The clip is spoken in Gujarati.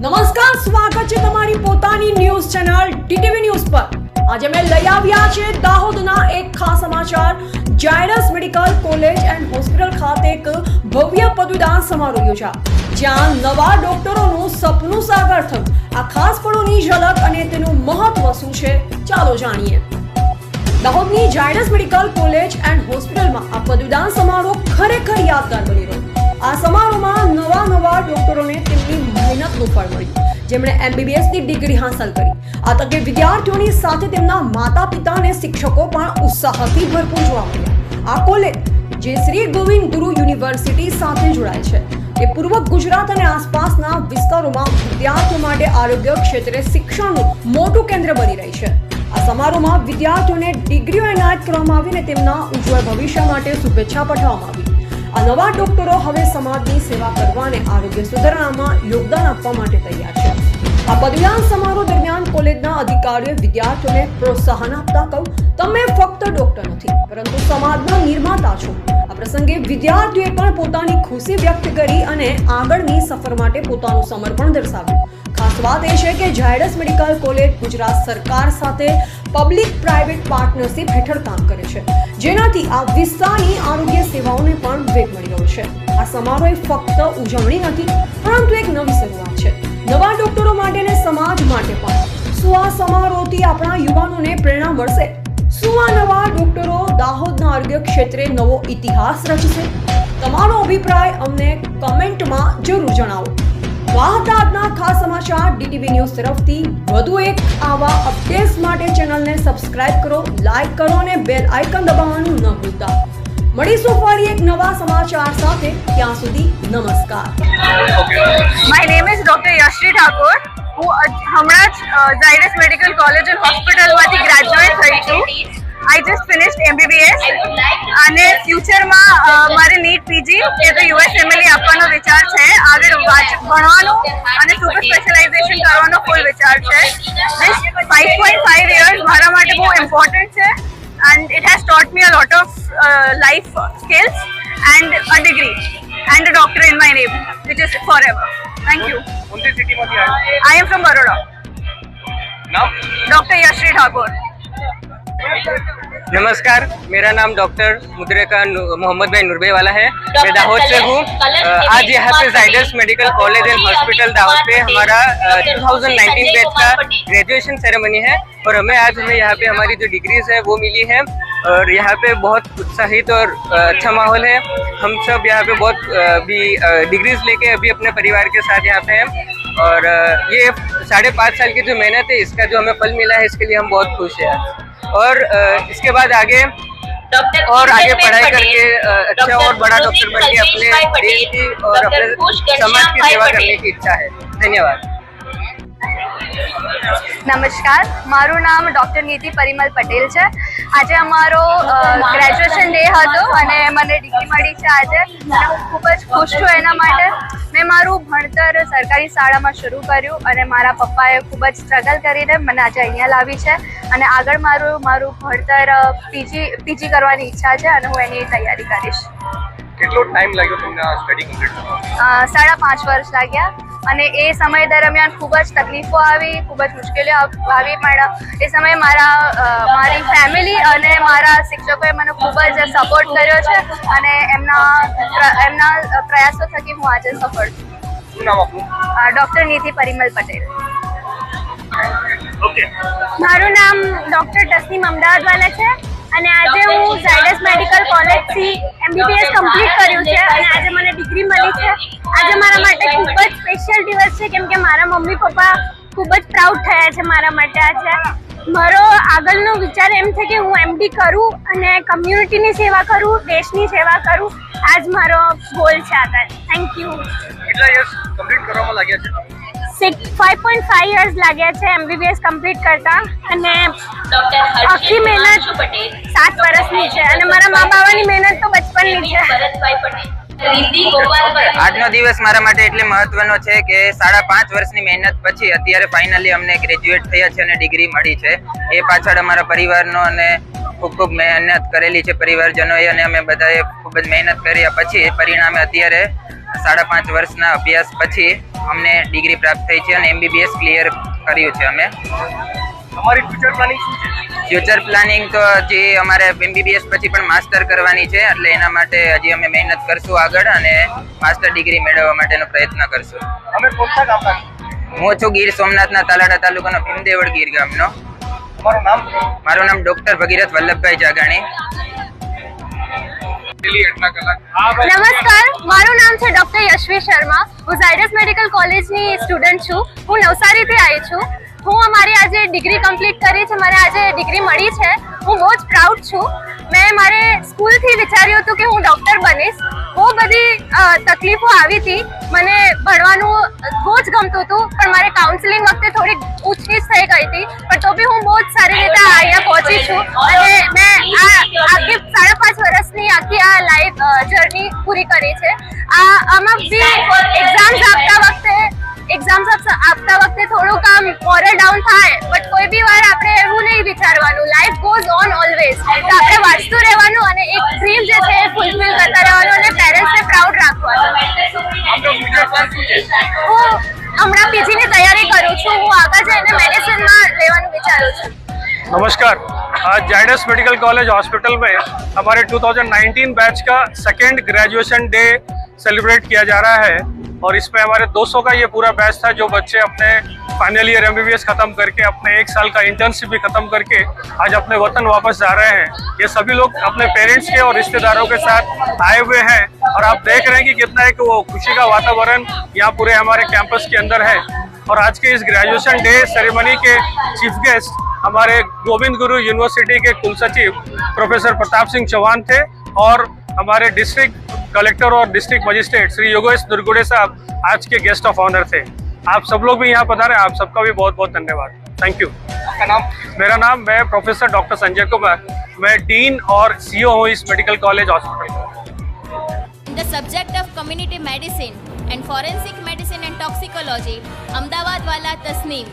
નમસ્કાર, સ્વાગત છે તમારી પોતાની ન્યૂઝ ચેનલ ડીટીવી ન્યૂઝ પર. આજે મેં લઈ આવ્યા છે દાહોદના એક ખાસ સમાચાર. Zydus medical college and hospital ખાતે એક ભવ્ય પદવીદાન સમારોહ યોજા જ્યાં નવા ડોક્ટરોનું સપનું સાકાર થયું. આ ખાસ પળોની ઝલક અને તેનું મહત્વ શું છે, ચાલો જાણીએ. દાહોદની જાયડસ મેડિકલ કોલેજ એન્ડ હોસ્પિટલમાં આ પદવીદાન સમારોહ ખરેખર યાદગાર બની રહ્યો. આ સમારોહમાં નવા નવા ડોક્ટરોને તેમની મહેનતનું ફળ મળ્યું. જેમણે એમબીબીએસની ડિગ્રી હાંસલ કરી. આ તકે વિદ્યાર્થીઓની સાથે તેમના માતા પિતા અને શિક્ષકો પણ ઉત્સાહથી ભરપૂર જોવા મળ્યા. આ કોલેજ જે શ્રી ગોવિંદ ગુરુ યુનિવર્સિટી સાથે જોડાય છે. એ પૂર્વ ગુજરાત અને આસપાસના વિસ્તારોમાં વિદ્યાર્થીઓ માટે આરોગ્ય ક્ષેત્રે શિક્ષણનું મોટું કેન્દ્ર બની રહી છે. આ સમારોહમાં વિદ્યાર્થીઓને ડિગ્રીઓ એનાયત કરવામાં આવી અને તેમના ઉજ્જવળ ભવિષ્ય માટે શુભેચ્છા પાઠવવામાં આવી. આ નવા ડોક્ટરો હવે સમાજની સેવા કરવા અને આરોગ્ય સુધારણામાં યોગદાન આપવા માટે તૈયાર છે. આ પદવીદાન સમારોહ દરમિયાન કોલેજના અધિકારીઓએ વિદ્યાર્થીઓને પ્રોત્સાહન આપતા કહ્યું તમે ફક્ત ડોક્ટર નથી, પરંતુ સમાજના નિર્માતા છો. પ્રસંગે વિદ્યાર્થીઓએ પણ પોતાની ખુશી વ્યક્ત કરી અને આગળની સફર માટે પોતાનું સમર્પણ દર્શાવ્યું. ખાસ વાત એ છે કે ઝાયડસ મેડિકલ કોલેજ ગુજરાત સરકાર સાથે પબ્લિક પ્રાઇવેટ પાર્ટનરશિપ હેઠળ કામ કરે છે. જેનાથી આ વિસ્તારની આરોગ્ય સેવાઓને પણ વેગ મળી રહ્યો છે. આ સમારોહ ફક્ત ઉજવણી નથી, પરંતુ એક નવી શરૂઆત છે. નવા ડોક્ટરો માટે અને સમાજ માટે પણ. શું આ સમારોહથી આપણા યુવાનોને પ્રેરણા મળશે? શું આ નવા ડોક્ટરો આરોગ્ય ક્ષેત્રે નવો ઇતિહાસ રચશે? તમારો અભિપ્રાય અમને કમેન્ટમાં જરૂર જણાવો. આજના ખાસ સમાચાર ડીટીવી ન્યૂઝ તરફથી. વધુ એક આવા અપડેટ્સ માટે ચેનલને સબસ્ક્રાઇબ કરો, લાઇક કરો અને બેલ આઇકન દબાવવાનું ન ભૂલતા. મળીશું ફરી એક નવા સમાચાર સાથે. ત્યાં સુધી નમસ્કાર. My name is doctor Yashree Thakor હું હમણાં જ ઝાયડસ મેડિકલ કોલેજ એન્ડ હોસ્પિટલમાંથી ગ્રેજ્યુએટ થઈ છું. આઈ જસ્ટ ફિનિશ્ડ એમબીબીએસ અને ફ્યુચરમાં મારે નીટ પીજી કે તો યુએસ એમએલએ આપવાનો વિચાર છે. આગળ ભણવાનો અને સુપર સ્પેશિયલાઇઝેશન કરવાનો ફૂલ વિચાર છે. ફાઈવ પોઈન્ટ ફાઈવ યર્સ મારા માટે બહુ ઇમ્પોર્ટન્ટ છે. And it has taught me a lot of life skills and a degree and a doctor in my name which is forever thank you I am from Baroda નામ ડોક્ટર યશરી ઠાકોર नमस्कार मेरा नाम डॉक्टर मुद्रेका मोहम्मद भाई नुरबे वाला है। मैं दाहोद से हूँ। आज यहाँ पे Zydus medical college and hospital Dahod पे हमारा टू थाउज़ेंड नाइनटीन बैच का ग्रेजुएशन सेरेमनी है। और हमें आज हमें यहाँ पे हमारी जो डिग्रीज है वो मिली है। और यहाँ पे बहुत उत्साहित और अच्छा माहौल है। हम सब यहाँ पे बहुत अभी डिग्रीज लेके अभी अपने परिवार के साथ यहाँ पे हैं। और ये साढ़े पाँच साल की जो मेहनत है इसका जो हमें फल मिला है इसके लिए हम बहुत खुश हैं और इसके बाद आगे और आगे पढ़ाई करके अच्छा और बड़ा डॉक्टर बनके अपने देश की और अपने समाज की सेवा करने की इच्छा है। धन्यवाद। નમસ્કાર મારું નામ ડૉક્ટર નીતિ પરિમલ પટેલ છે. આજે અમારો ગ્રેજ્યુએશન ડે હતો અને મને ડિગ્રી મળી છે આજે. અને હું ખૂબ જ ખુશ છું એના માટે. મેં મારું ભણતર સરકારી શાળામાં શરૂ કર્યું અને મારા પપ્પાએ ખૂબ જ સ્ટ્રગલ કરીને મને આજે અહીંયા લાવી છે. અને આગળ મારું મારું ભણતર પીજી પીજી કરવાની ઈચ્છા છે અને હું એની તૈયારી કરીશ. કેટલો ટાઈમ લાગ્યો તમને સ્ટડી કમ્પ્લીટ કરવા સાડા પાંચ વર્ષ લાગ્યા. અને એ સમય દરમિયાન ખૂબ જ તકલીફો આવી ખૂબ જ મુશ્કેલીઓ આવી પણ એ સમયે મારા મારી ફેમિલી અને મારા શિક્ષકોએ મને ખૂબ જ સપોર્ટ કર્યો છે અને એમના પ્ર- એમના પ્રયાસો થકી હું આજે સફળ છું. ડૉક્ટર નીતિ પરિમલ પટેલ. ઓકે મારું નામ ડૉક્ટર તસ્નીમ અમદાવાદવાલા છે અને આજે હું ઝાયડસ મેડિકલ કોલેજથી એમબીબીએસ કમ્પ્લીટ કર્યું છે અને આજે મને ડિગ્રી મળી છે. આજે મારા માટે ખૂબ જ સ્પેશિયલ દિવસ છે, કેમ કે મારા મમ્મી પપ્પા ખૂબ જ પ્રાઉડ થયા છે મારા માટે આજે. મારો આગળનો વિચાર એમ છે કે હું એમડી કરું અને કમ્યુનિટીની સેવા કરું, દેશની સેવા કરું. આજ મારો ગોલ છે આગળ. થેન્ક યુ કેટલા યર્સ કમ્પ્લીટ કરવામાં લાગ્યા છે? Six five point five years લાગ્યા છે એમબીબીએસ કમ્પ્લીટ કરતા. અને આખી મહેનત સાત વર્ષની છે. અને મારા મા બાવાની મહેનત તો બચપનની છે. આજનો દિવસ મારા માટે એટલે મહત્વનો છે કે સાડા પાંચ વર્ષની મહેનત પછી અત્યારે ફાઇનલી અમને ગ્રેજ્યુએટ થયા છે અને ડિગ્રી મળી છે. એ પાછળ અમારા પરિવારનો અને ખૂબ ખૂબ મહેનત કરેલી છે પરિવારજનોએ અને અમે બધાએ ખૂબ જ મહેનત કરી. પછી પરિણામે અત્યારે સાડા પાંચ વર્ષના અભ્યાસ પછી અમને ડિગ્રી પ્રાપ્ત થઈ છે અને એમબીબીએસ ક્લિયર કર્યું છે અમે. અમારી ફ્યુચર પ્લાનિંગ શું છે? ફ્યુચર પ્લાનિંગ તો હજી અમારે એમબીબીએસ પછી પણ માસ્ટર કરવાની છે એટલે એના માટે હજી અમે મહેનત કરશું આગળ અને માસ્ટર ડિગ્રી મેળવવા માટેનો પ્રયત્ન કરશું. અમે? હું છું ગીર સોમનાથના તાલાડા તાલુકાનો ભીમદેવડ ગીર ગામનો. તમારું નામ? મારું નામ ડોક્ટર ભગીરથ વલ્લભભાઈ જાગાણી. ડેલી એટલા કલાક નમસ્કાર મારું નામ છે ડોક્ટર યશવી શર્મા. હું ઝાયડસ મેડિકલ કોલેજની સ્ટુડન્ટ છું. હું નવસારીથી આવી છું. હું અમારી આજે ડિગ્રી કમ્પ્લીટ કરી છે. મને આજે ડિગ્રી મળી છે. હું બહુ જ પ્રાઉડ છું. મેં મારે સ્કૂલથી વિચાર્યું હતું કે હું ડૉક્ટર બનીશ. બહુ બધી તકલીફો આવી હતી. મને ભણવાનું બહુ જ ગમતું હતું, પણ મારે કાઉન્સેલિંગ વખતે થોડીક ઊંચ થઈ ગઈ હતી. પણ તો બી હું બહુ જ સારી રીતે અહીંયા પહોંચી છું. અને મેં આ આખી એમની આખી આ લાઈફ જર્ની પૂરી કરી છે. આ આમાં બી એક્ઝામ્સ આપતા વખતે એક્ઝામ્સ આપતા વખતે થોડુંક આમ મોરલ ડાઉન થાય બટ કોઈ બી વાર આપણે એવું નહીં વિચારવાનું. લાઈફ ગોઝ ઓન ઓલવેઝ તો આપણે વાંચતું રહેવાનું અને એક ડ્રીમ જે છે એ ફૂલફિલ કરતા રહેવાનું અને પેરેન્ટ્સને પ્રાઉડ રાખવાનું. હું હમણાં પીજીની તૈયારી કરું છું. હું આગળ જઈને મેડિસિનમાં લેવાનું વિચારું છું. નમસ્કાર. आज जाइडस मेडिकल कॉलेज हॉस्पिटल में हमारे 2019 बैच का सेकेंड ग्रेजुएशन डे सेलिब्रेट किया जा रहा है और इसमें हमारे 200 का ये पूरा बैच था जो बच्चे अपने फाइनल ईयर एमबीबीएस खत्म करके, अपने एक साल का इंटर्नशिप भी खत्म करके आज अपने वतन वापस जा रहे हैं। ये सभी लोग अपने पेरेंट्स के और रिश्तेदारों के साथ आए हुए हैं और आप देख रहे हैं कि कितना एक वो खुशी का वातावरण यहाँ पूरे हमारे कैंपस के अंदर है। और आज के इस ग्रेजुएशन डे सेरेमनी के चीफ गेस्ट हमारे गोविंद गुरु यूनिवर्सिटी के कुल सचिव प्रोफेसर प्रताप सिंह चौहान थे और हमारे डिस्ट्रिक्ट कलेक्टर और डिस्ट्रिक्ट मजिस्ट्रेट श्री योगेश दुर्गुड़े साहब आज के गेस्ट ऑफ़ ऑनर थे। आप सब लोग भी यहाँ पधारे आप सबका भी बहुत बहुत धन्यवाद। थैंक यू आपका नाम? मेरा नाम मैं प्रोफेसर डॉक्टर संजय कुमार। मैं डीन और सीईओ हूँ इस medical college hospital. The subject of community medicine and forensic medicine and toxicology Ahmedabad वाला तस्नीम